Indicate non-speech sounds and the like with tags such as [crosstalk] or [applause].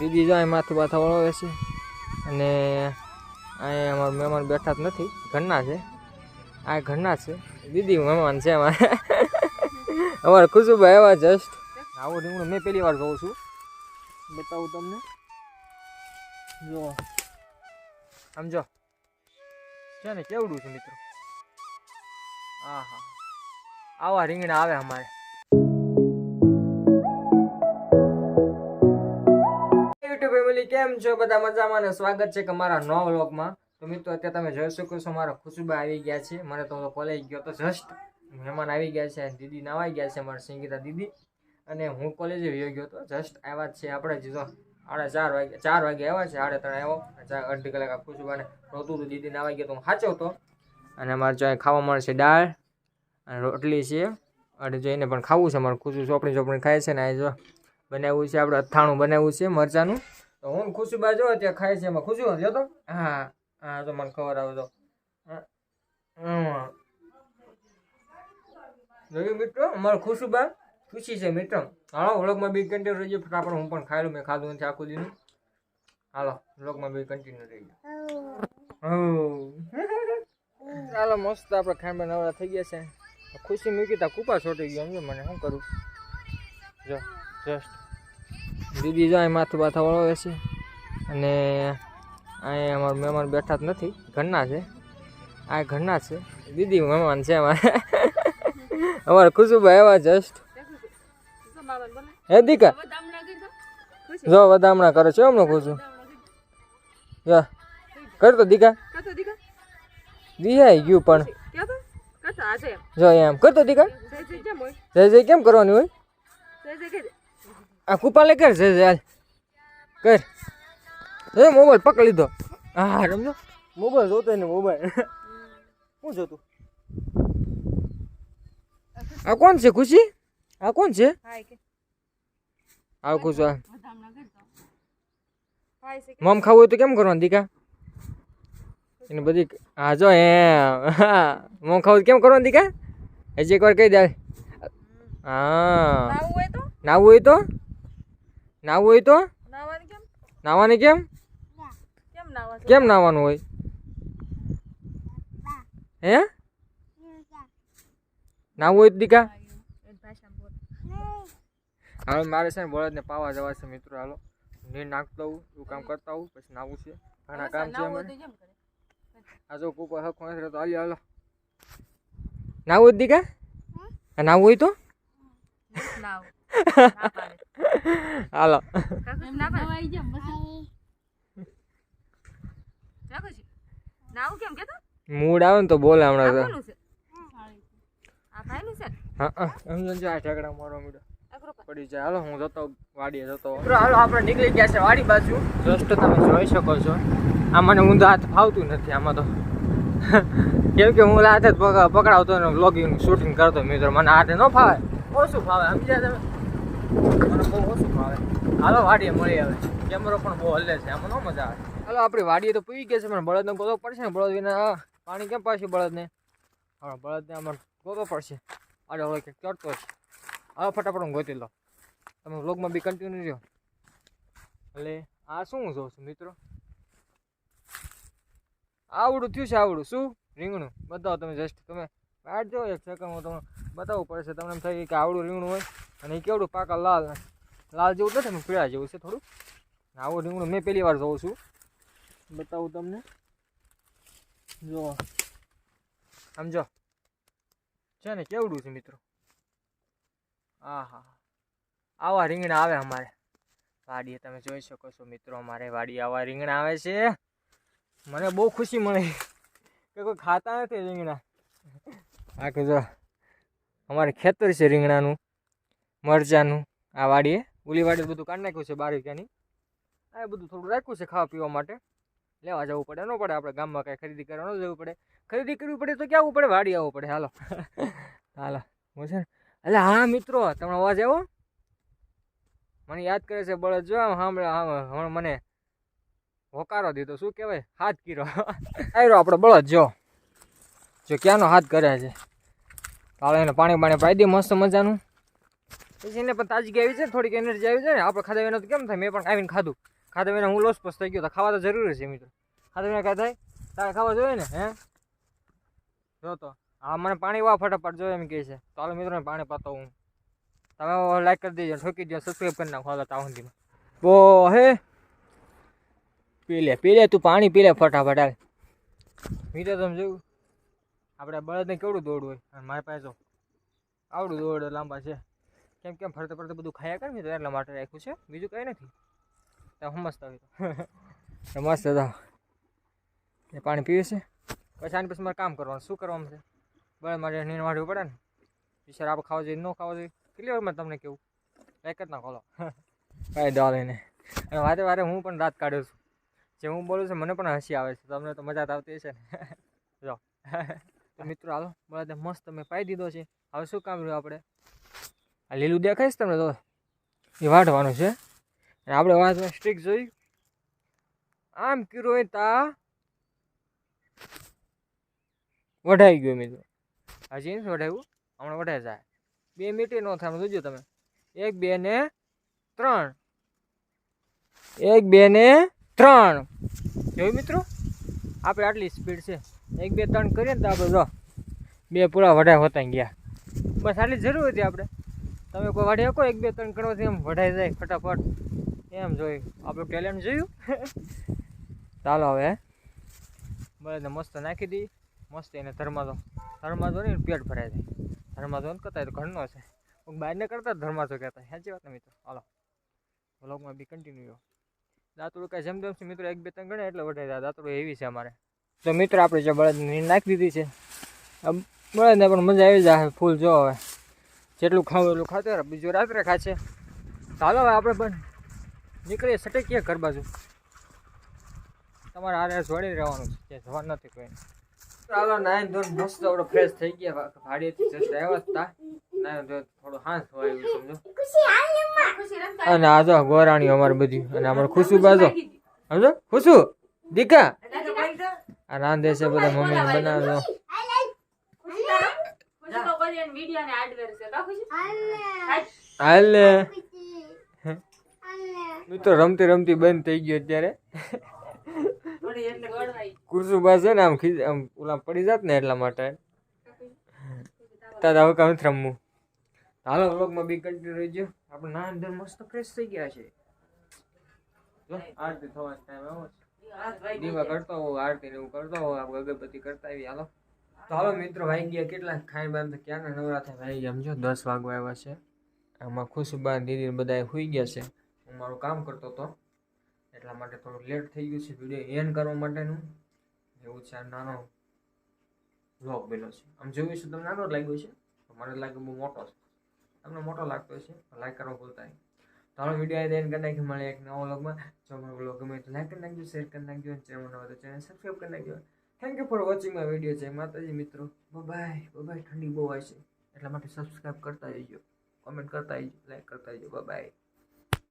દીદી જો અહીં માથું બાથા વળાવે છે. અને અહીંયા અમારા મહેમાન બેઠા જ નથી. ઘરના છે. આ ઘરના છે. દીદી મહેમાન છે અમારે. અમારે ખુશુભાઈ એવા જસ્ટ. આવું રીંગણું. મેં પહેલી વાર જોઉં છું. બતાવું તમને. જો. સમજો છે ને, કેવડું છે મિત્રો? હા હા આવા રીંગણા આવે અમારે. કેમ છો? બધા મજામાં ને સ્વાગત છે કે મારા નવા વ્લોગમાં. તો મિત્રો, અત્યારે તમે જોઈ શકો છો, મારા ખુશુબા આવી ગયા છે. મને તો કોલેજ ગયો તો જસ્ટ મહેમાન આવી ગયા છે. દીદી નવાઈ ગયા છે, મારા સંગીતા દીદી. અને હું કોલેજે વયો ગયો તો જસ્ટ આવ્યા છે આપણે જો સાડા ચાર વાગે ચાર વાગે આવ્યા છે, સાડા ત્રણ આવ્યો. અડધી કલાક ખુશુબાને રોતું હતું, દીદી નવાઈ ગયો તો હું સાચવતો અને અમારે જો ખાવા મળશે દાળ અને રોટલી છે. અને જો એને પણ ખાવું છે મારે ખુશું ચોપડી ચોપડી ખાય છે ને આ જો બનાવ્યું છે, આપણે અથાણું બનાવ્યું છે મરચાનું. તો હું ખુશીબા જો ત્યાં ખાય છે એમાં. ખુશી જો તો. હા હા તો મને ખબર આવે તો. જોયું મિત્રો? અમારે ખુશીબા ખુશી છે મિત્ર. હાલો વ્લોગમાં બી કન્ટિન્યુ રહીએ ફટાફટ હું પણ ખાયેલું મેં ખાધું નથી આખું દીધું હાલો વ્લોગમાં બી કન્ટિન્યુ ગયો. ચાલો મસ્ત આપણે ખાંડ નવરા થઈ ગયા છે. ખુશી મૂકી તા કૂપા છોટી ગયો. સમજો મને શું કરું? જો જસ્ટ દીદી જો અહીં માથું બાથા વળાવે છે. અને અહીંયા અમારા મહેમાન બેઠા જ નથી, ઘરના છે. આ ઘરના છે. દીદી મહેમાન છે અમારે. અમારે ખુશુભાઈ એવા જસ્ટ. હે દીકા? જો વધામણા કરે છે હમણાં ખુશું. જા. કર તો દીકા? દિહાઈ ગયું પણ. જો એમ. કરતો દીકા? જય જય, કેમ કરવાની હોય? આ કૃપાલે કર જય જય કર. એ મોબાઈલ પકડી લીધો. હા રમજો મોબાઈલ જોતો ને મોબાઈલ. શું જોતું? આ કોણ છે ખુશી? આ કોણ છે? આ ખુશ મમ ખાવું હોય તો કેમ કરવાનું દીકા? એને બધી હા જો હા મમ ખાવું કેમ કરવાનું દીકા? હજી એકવાર કહી દે હા. નાવું હોય તો? નાવું હોય તો? નાવાની કેમ? કેમ? નાવાનું? હોય? હે? નાવું હોય તો દીકા? હવે મારે છે ને બળદને પાવા જવા છે મિત્રો હાલો. નીર નાખતો આવું એવું કામ કરતા આવું પછી નાવું છે. ઘણા કામ છે અમારે. આ જો કૂપર હક તો હાલી હાલો. નાવું દીકા? નાવું હોય તો? [laughs] હાલો. મૂડ આવે ને તો બોલે હમણાં તો. હા હા. સમજો આ ઝઘડા મારો મીડો. પડી જાય. હાલો હું જતો વાડીએ જતો હાલો આપણે નીકળી ગયા છે વાડી બાજુ. જસ્ટ તમે જોઈ શકો છો. આ મને ઊંધા હાથ ફાવતું નથી આમાં તો. કેમ કે હું હાથે જ પક- પકડાવતો ને વ્લોગિંગ શૂટિંગ કરતો મિત્રો. મને હાથે ન ફાવે. ઓછું ફાવે? સમજ્યા તમે? મને બહુ ઓછું ફાવે હાલો, વાડીએ મળી આવે કેમેરો પણ બહુ હલે છે, આમાં ન મજા આવે. હાલો, આપણી વાડીએ તો પૂઈ ગયા છે, પણ બળદને ગોતો પડશે ને? બળદ વિના પાણી કેમ પાછું બળદને? હા, બળદને અમારે ગોતો પડશે. આજે હવે કંઈક ચડતો છે હવે ફટાફટ હું ગોતી લો તમે વ્લોગમાં બી કન્ટિન્યુ રહ્યો. એટલે આ શું હું જોઉં છું, મિત્રો? આવડું થયું છે, આવડું. શું? રીંગણું. બતાવો તમે જસ્ટ તમે વાટ જો એક સેકન્ડ હું તમને બતાવવું પડશે. તમને એમ થાય કે આવડું રીંગણું હોય. અને એ કેવડું પાકા લાલ લાલ જેવું નથી ને પીળા જેવું છે થોડું આવું રીંગણું મેં પહેલી વાર જોઉં છું. બતાવું તમને. જો. સમજો છે ને કેવડું છે મિત્રો? હા હા આવા રીંગણા આવે અમારે. વાડીએ તમે જોઈ શકો છો મિત્રો અમારે વાડી આવા રીંગણા આવે છે. મને બહુ ખુશી મળે કે કોઈ ખાતા નથી રીંગણા. આ કે જો. અમારે ખેતર છે રીંગણાનું. મરચાનું. આ વાડીએ. ઉલી વાડીએ બધું કાઢી નાખ્યું છે બાર વીઘાની આ બધું થોડું રાખ્યું છે ખાવા પીવા માટે. લેવા જવું પડે, ન પડે, આપણે ગામમાં કાંઈ ખરીદી કરવા ન જવું પડે. ખરીદી કરવી પડે તો ક્યાં આવવું પડે વાડી આવવું પડે. હાલો. [laughs] હાલો. હું છે એટલે હા, મિત્રો, તમને અવાજ આવ્યો? મને યાદ કરે છે બળદ, જો આમ હમણાં મને હોકારો દીધો. શું કહેવાય? હાથ કીરો આવ્યો [laughs] આપણો બળદ, જો. જો ક્યાંનો હાથ કરે છે. હાલો, એને પાણી પાણી પાઈ દે, મસ્ત મજાનું. પછી એને પણ તાજગી આવી છે, થોડીક એનર્જી આવી છે. ને આપણે ખાધા વિના તો કેમ થાય? મેં પણ આવીને ખાધું. ખાધા વિના હું લોસ પસ થઈ ગયો. ખાવા તો જરૂરી છે મિત્રો. ખાધા વિના કાંઈ થાય? તારે ખાવા જોઈએ ને, હે? જો તો. હા, મને પાણી વા ફટાફટ જોઈએ એમ કહે છે. તો હાલો મિત્રો પાણી પાતો હું. તમે લાઈક કરી દેજો ઠોકી દો સબસ્ક્રાઈબ કરી નાખો હાલો તાવ સુધીમાં બો, હે? પી લે પી લે તું પાણી પી લે ફટાફટ હાલ. મિત્રો, તમે જોયું? આપણે બળદને કેવડું દોડવું હોય? મારી પાસે આવડું દોડ લાંબા છે. કેમ કેમ ફરતે ફરતે બધું ખાયા કરે ને તો એટલા માટે રાખ્યું છે. બીજું કંઈ નથી. ત્યાં સમજતા હોય તો મસ્ત [laughs] હતા. એ પાણી પીવે છે. પછી આની પછી મારે કામ કરવાનું. શું કરવાનું છે? બળ માટે નીણ વાળવું પડે ને. વિચાર આપણે ખાવા જોઈએ ન ખાવા જોઈએ? કેટલી વાર મેં તમને કેવું લાઈક જ ના ખોલો. [laughs] કાંઈ લઈને. અને વારે વારે હું પણ દાંત કાઢ્યો છું. જે હું બોલું છું મને પણ હસી આવે છે. તમને તો મજા તો આવતી છે ને. [laughs] જો. તો મિત્રો, હાલો. બળદને મસ્ત મેં પાઈ દીધો છે. હવે શું કામ રહ્યું આપણે આ લીલું દેખાય છે તમને તો? એ વાઢવાનું છે. અને આપણે વાંચવા સ્ટ્રીક જોઈ. આમ કર્યું હોય તા વઢાઈ ગયો મિત્રો હજી નથી વઢાવ્યું હમણાં વઢાઈ જાય. બે મિનિટે ન થાય જોજો તમે. એક, બે ને ત્રણ. એક, બે ને ત્રણ. જોયું મિત્રો, આપણે આટલી સ્પીડ છે. એક, બે, ત્રણ કરીએ ને તો આપણે જો બે પૂરા વઢાઈ હોતા ગયા. બસ આટલી જરૂર હતી આપણે. તમે કોઈ વાઢી શકો? એક, બે, ત્રણ કરવાથી એમ વઢાઈ જાય ફટાફટ. એમ જોયું આપણું ટેલેન્ટ જોયું. ચાલો હવે બળદને મસ્ત નાખી દઈ મસ્ત એને ધર્માદો. ધર્માદો ને પેટ ભરાઈ જાય. ધર્માદો કરતા તો ઘરનો છે. બહારને કરતા ધર્માદો કહેતા સાચી વાત ને મિત્રો? હાલો. વ્લોગમાં બી કન્ટિન્યુ દાંતડું કાંઈ જેમ તેમ છે મિત્રો? એક, બે, ત્રણ ગણે એટલે વઢાઈ જાય દાંતડું એવી છે અમારે. તો મિત્રો, આપણે જે બળદની નાખી દીધી છે. બળદને પણ મજા આવી જાય. ફૂલ જો હવે. જેટલું ખાવું એટલું ખાતો બીજું રાત્રે ખાશે. ચાલો હવે આપણે પણ નીકળીએ સટકીએ ઘર બાજુ. તમારે આરે જોડી રહેવાનું છે કે જવાનું નથી કોઈ. ચાલો, નાઈન ધોન મસ્ત આપણે ફ્રેશ થઈ ગયા. ભાડીએથી જસ્ટ આવ્યા હતા નાઈન ધોન થોડું હાંસ હોય એવું સમજો. અને આ જો ગોરાણી અમારે બધી. અને અમારે ખુશુ બાજો સમજો? ખુશુ? દીકા? આ રાંધે છે બધા મમ્મીને બનાવજો હાલે. તો રમતી રમતી બંધ થઈ ગયો અત્યારે. કુરસુબા છે ને આમ ખીજ આમ ઓલા પડી જાત ને એટલા માટે. તા હવે કામ રમવું. હાલો વ્લોગમાં બી કન્ટિન્યુ રહેજો. આપણે ના અંદર મસ્ત ફ્રેશ થઈ ગયા છે. જો આરતી થવાનો ટાઈમ આવ્યો છે. દીવા કરતો હોઉં આરતી ને એવું કરતો હોઉં આપણે અગરબત્તી કરતા આવી હાલો. તો હવે મિત્રો વાગી ગયા કેટલા? ખાઈ બાર ક્યાંના નવરાત્રે વાગી ગયા સમજો દસ વાગવા આવ્યા છે. આમાં ખુશબા દીદી બધા હોઈ ગયા છે. હું મારું કામ કરતો હતો. એટલા માટે થોડું લેટ થઈ ગયું છે. વીડિયો એન્ડ કરવા માટેનું. એવું છે નાનો વ્લોગ બન્યો છે. આમ જોયું છે તમને નાનો લાગ્યો છે મને લાગે બહુ મોટો છે. તમને મોટો લાગતો છે લાઈક કરવા ભૂલતા નહીં તો હવે વીડિયો આવી કરી નાખી મળે એક નવો વ્લોગમાં જો મારો વ્લોગ ગમે તો લાઈક કરી નાખજો શેર કરી નાખજો ચેનલ નવો તો ચેનલ સબસ્ક્રાઈબ કરી નાખજો. Thank you for watching my video છે માતાજી મિત્રો. બાય બાય ઠંડી બહુ આવે છે. એટલા માટે સબસ્ક્રાઈબ કરતા જજો. કોમેન્ટ કરતા જજો. લાઈક કરતા જજો. બાય